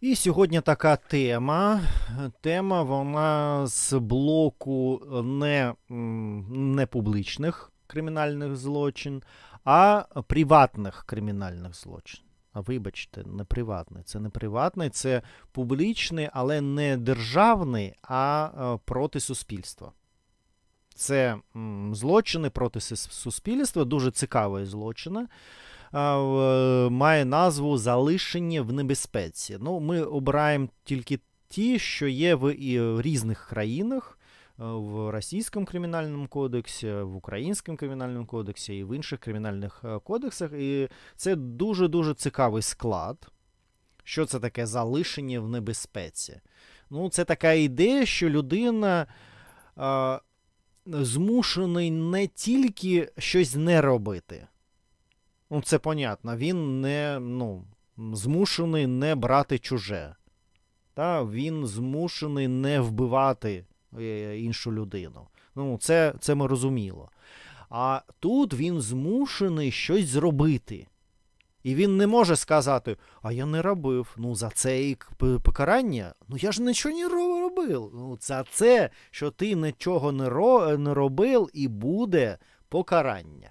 І сьогодні така тема. Тема вона з блоку не, не публічних кримінальних злочин, а приватних кримінальних злочин. А вибачте, не приватний. Це не приватний, це публічний, але не державний, а е, проти суспільства. Це злочини проти суспільства, дуже цікаві злочини. Має назву Залишення в небезпеці. Ну, ми обираємо тільки ті, що є в, різних країнах. В Російському кримінальному кодексі, в Українському кримінальному кодексі і в інших кримінальних кодексах. І це дуже-дуже цікавий склад. Що це таке залишення в небезпеці? Ну, це така ідея, що людина е, змушений не тільки щось не робити. Ну, це понятно. Він не ну, змушений не брати чуже. Та? Він змушений не вбивати е, іншу людину. Ну, це, це ми розуміло. А тут він змушений щось зробити. І він не може сказати, а я не робив. Ну, за це і покарання. Ну я ж нічого не робив. Ну, за це, що ти нічого не, не робив, і буде покарання.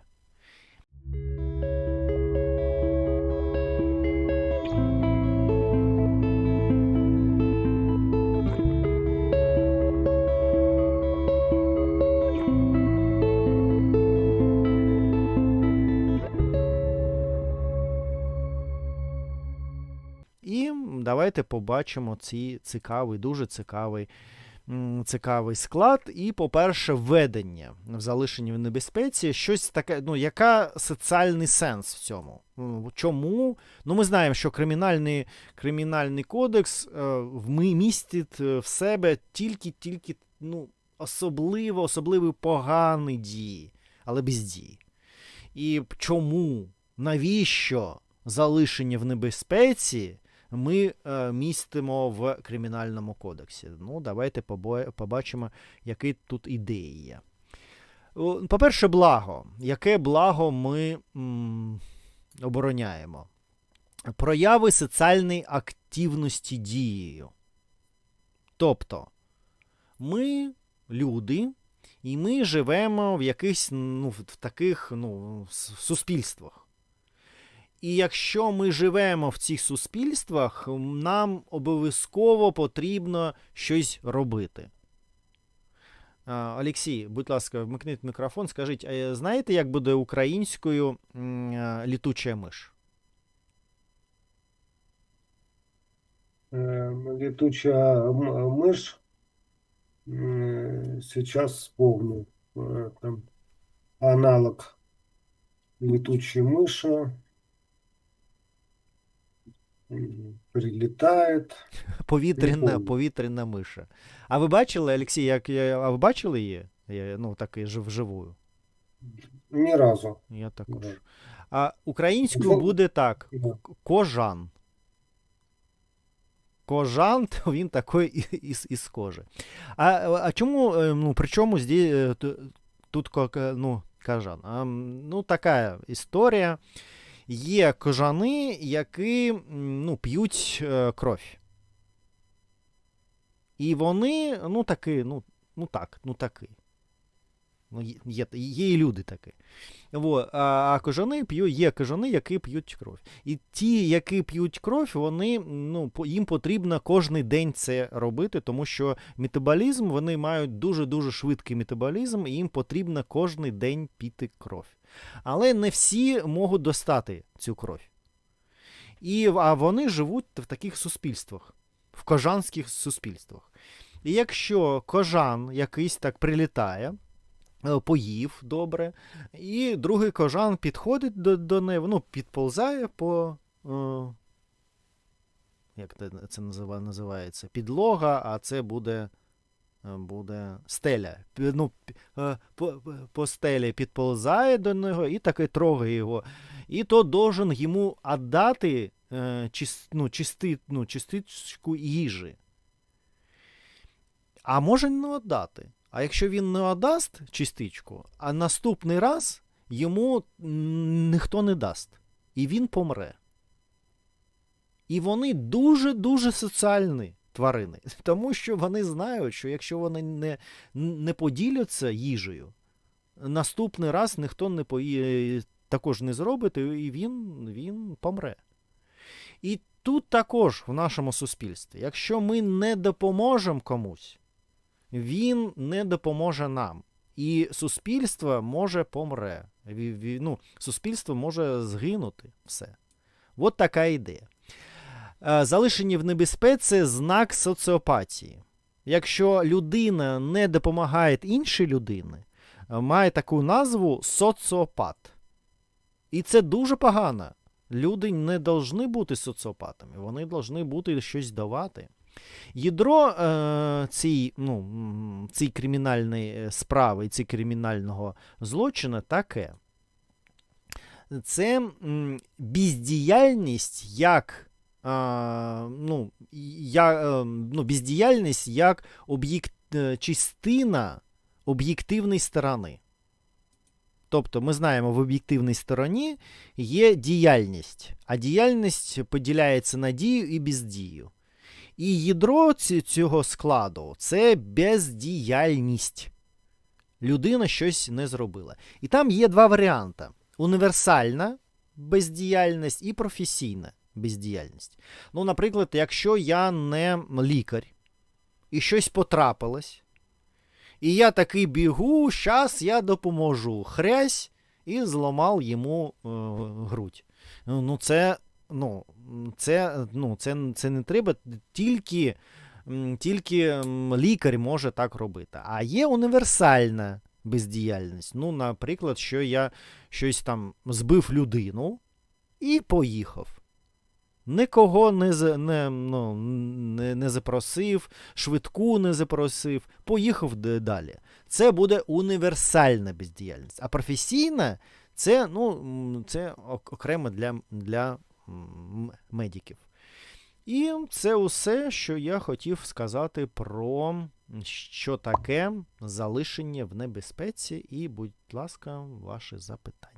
І давайте побачимо цей цікавий, дуже цікавий, цікавий склад. І, по-перше, введення в залишенні в небезпеці. Щось таке, ну, яка соціальний сенс в цьому? Чому? Ну, ми знаємо, що кримінальний, кримінальний кодекс е, містить е, в себе тільки-тільки ну, особливо, особливо погані дії, але без дії. І чому? Навіщо залишення в небезпеці ми е, містимо в кримінальному кодексі? Ну, давайте побачимо, які тут ідеї є. По-перше, благо. Яке благо ми м, обороняємо? Прояви соціальної активності дією. Тобто, ми люди, і ми живемо в якихось ну, в таких ну, суспільствах. І якщо ми живемо в цих суспільствах, м, нам обов'язково потрібно щось робити. А, Олексій, будь ласка, вмикніть мікрофон. Скажіть, а знаєте, як буде українською м, а, літуча миш? Э, Летучая м- мышь. э, Сейчас вспомню. э, Там аналог летучей мыши. М, Прилетает. Повітряна, повітряна миша. А ви бачили, Олексій, як я, а ви бачили її? Я, ну, таки жив, вживую. Ни разу. Я також. Да. А українською Ну, буде так: Да. кожан. Кожан, то він такий і- із, із кожи. А, а чому, е, ну, при чому зді, е, тут ну, кажан? А, ну, така історія. Є кожани, які ну, п'ють е, кров. І вони, ну, таки, ну, ну так, ну таки. Ну, є, є, і люди такі. Во, а, кажани п'ють, є кажани, які п'ють кров. І ті, які п'ють кров, вони, ну, їм потрібно кожен день це робити, тому що метаболізм, вони мають дуже-дуже швидкий метаболізм, і їм потрібно кожен день піти кров. Але не всі можуть достати цю кров. І, а вони живуть в таких суспільствах, в кожанських суспільствах. І якщо кожан якийсь так прилітає, поїв добре, і другий кожан підходить до, до неї, ну, підползає по. Е, як це, називається? Підлога, а це буде. е, Буде стеля. Ну, е, по, по- стелі підползає до нього і таки трогає його. І то должен йому віддати е, чис, ну, ну, частичку їжі. А може не віддати. А якщо він не віддасть частичку, а наступний раз йому ніхто не дасть. І він помре. І вони дуже-дуже соціальні тварини, тому що вони знають, що якщо вони не, не поділяться їжею, наступний раз ніхто не пої... також не зробить, і він, він помре. І тут також в нашому суспільстві, якщо ми не допоможемо комусь, він не допоможе нам. І суспільство може помре. Ну, суспільство може згинути все. От така ідея. Е, Залишені в небезпеці знак соціопатії. Якщо людина не допомагає іншій людині, е, має таку назву соціопат. І це дуже погано. Люди не повинні бути соціопатами, вони повинні бути щось давати. Ядро е, цій, ну, цій кримінальної е, справи, цій кримінального злочину таке. Це бездіяльність як, е, ну, я, е, ну, бездіяльність як об'єкт, е, частина об'єктивної сторони. Тобто ми знаємо, в об'єктивній стороні є діяльність, а діяльність поділяється на дію і бездію. І ядро цього складу це бездіяльність. Людина щось не зробила. І там є два варіанти: універсальна бездіяльність і професійна бездіяльність. Ну, наприклад, якщо я не лікар і щось потрапилось, і я такий бігу, щас я допоможу. Хрясь і зламав йому е, грудь. Ну, це, ну, це, ну, це, це не треба тільки, тільки лікар може так робити. А є універсальна бездіяльність. Ну, наприклад, що я щось там збив людину і поїхав. Нікого не, не, ну, не, не запросив, швидку не запросив, поїхав далі. Це буде універсальна бездіяльність. А професійна це, ну, це окремо для, для медиків. І це усе, що я хотів сказати про що таке залишення в небезпеці. І, будь ласка, ваші запитання.